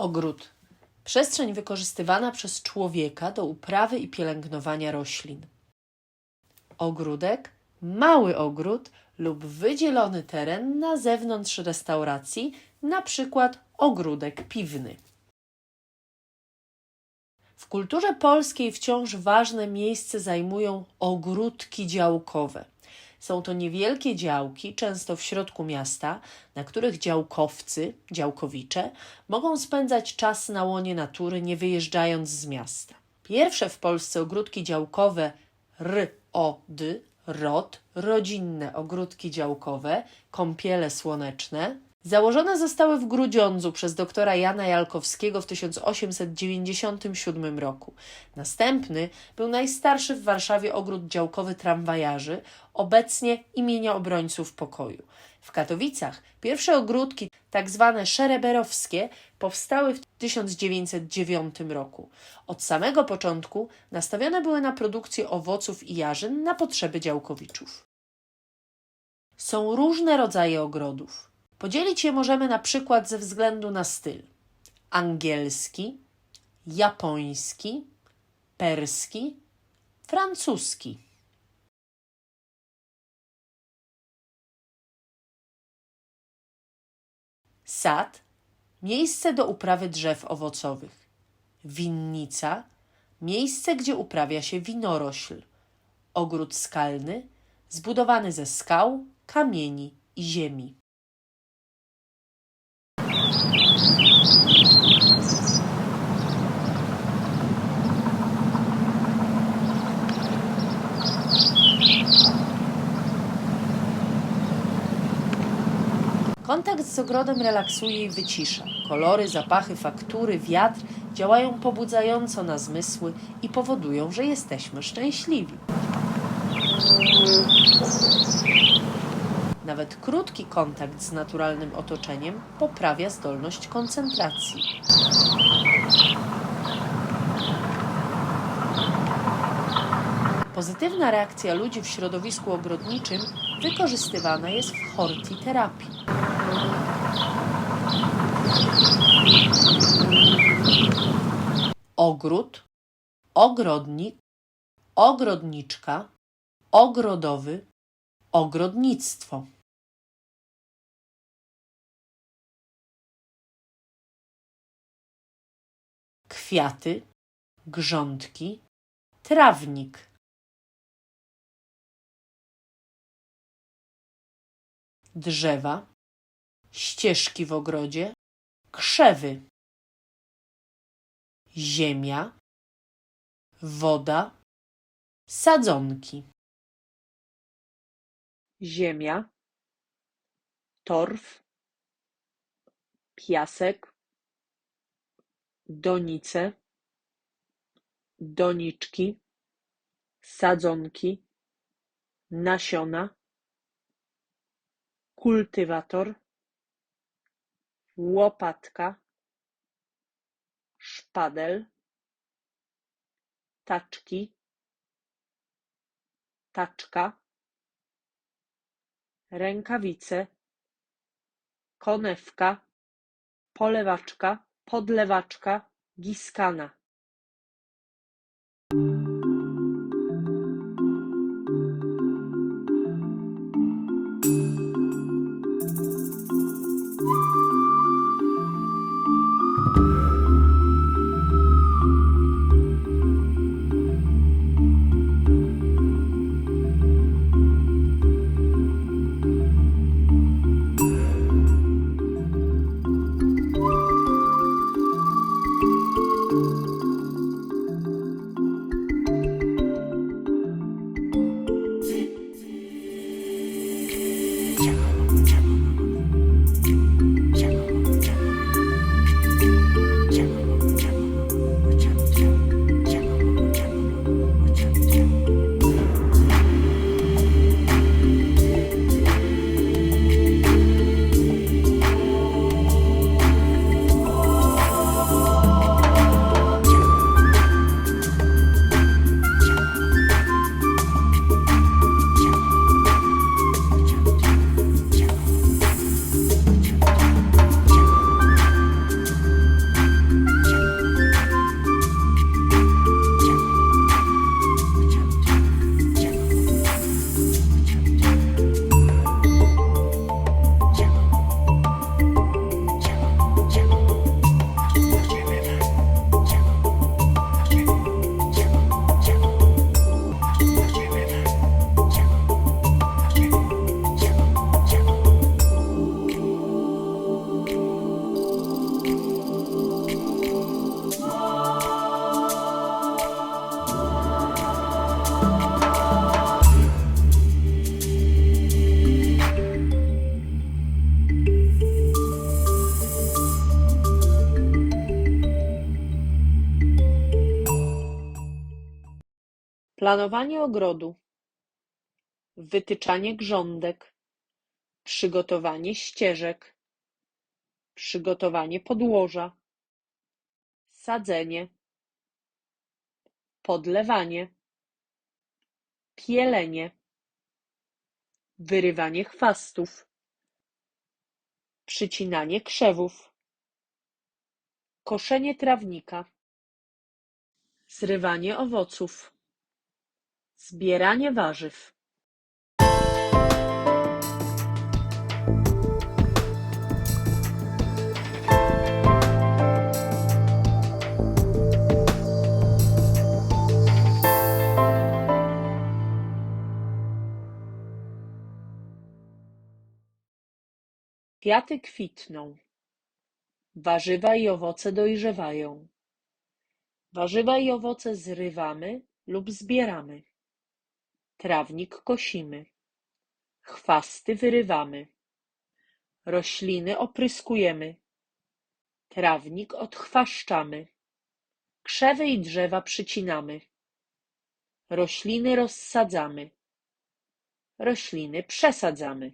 Ogród. Przestrzeń wykorzystywana przez człowieka do uprawy i pielęgnowania roślin. Ogródek. Mały ogród lub wydzielony teren na zewnątrz restauracji, na przykład ogródek piwny. W kulturze polskiej wciąż ważne miejsce zajmują ogródki działkowe. Są to niewielkie działki, często w środku miasta, na których działkowcy, działkowicze, mogą spędzać czas na łonie natury, nie wyjeżdżając z miasta. Pierwsze w Polsce ogródki działkowe ROD, ROD, rodzinne ogródki działkowe, kąpiele słoneczne, założone zostały w Grudziądzu przez doktora Jana Jalkowskiego w 1897 roku. Następny był najstarszy w Warszawie ogród działkowy tramwajarzy, obecnie imienia obrońców pokoju. W Katowicach pierwsze ogródki, tak zwane szereberowskie, powstały w 1909 roku. Od samego początku nastawione były na produkcję owoców i jarzyn na potrzeby działkowiczów. Są różne rodzaje ogrodów. Podzielić je możemy na przykład ze względu na styl: angielski, japoński, perski, francuski. Sad miejsce do uprawy drzew owocowych. Winnica miejsce, gdzie uprawia się winorośl. Ogród skalny zbudowany ze skał, kamieni i ziemi. Kontakt z ogrodem relaksuje i wycisza. Kolory, zapachy, faktury, wiatr działają pobudzająco na zmysły i powodują, że jesteśmy szczęśliwi. Nawet krótki kontakt z naturalnym otoczeniem poprawia zdolność koncentracji. Pozytywna reakcja ludzi w środowisku ogrodniczym wykorzystywana jest w hortiterapii. Ogród, ogrodnik, ogrodniczka, ogrodowy, ogrodnictwo. Kwiaty, grządki, trawnik. Drzewa, ścieżki w ogrodzie, krzewy. Ziemia, woda, sadzonki. Ziemia, torf, piasek, donice, doniczki, sadzonki, nasiona, kultywator, łopatka, szpadel, taczki, taczka, rękawice, konewka, polewaczka, podlewaczka, giskana. Planowanie ogrodu, wytyczanie grządek, przygotowanie ścieżek, przygotowanie podłoża, sadzenie, podlewanie, pielenie, wyrywanie chwastów, przycinanie krzewów, koszenie trawnika, zrywanie owoców, zbieranie warzyw. Kwiaty kwitną. Warzywa i owoce dojrzewają. Warzywa i owoce zrywamy lub zbieramy. Trawnik kosimy. Chwasty wyrywamy. Rośliny opryskujemy. Trawnik odchwaszczamy. Krzewy i drzewa przycinamy. Rośliny rozsadzamy. Rośliny przesadzamy.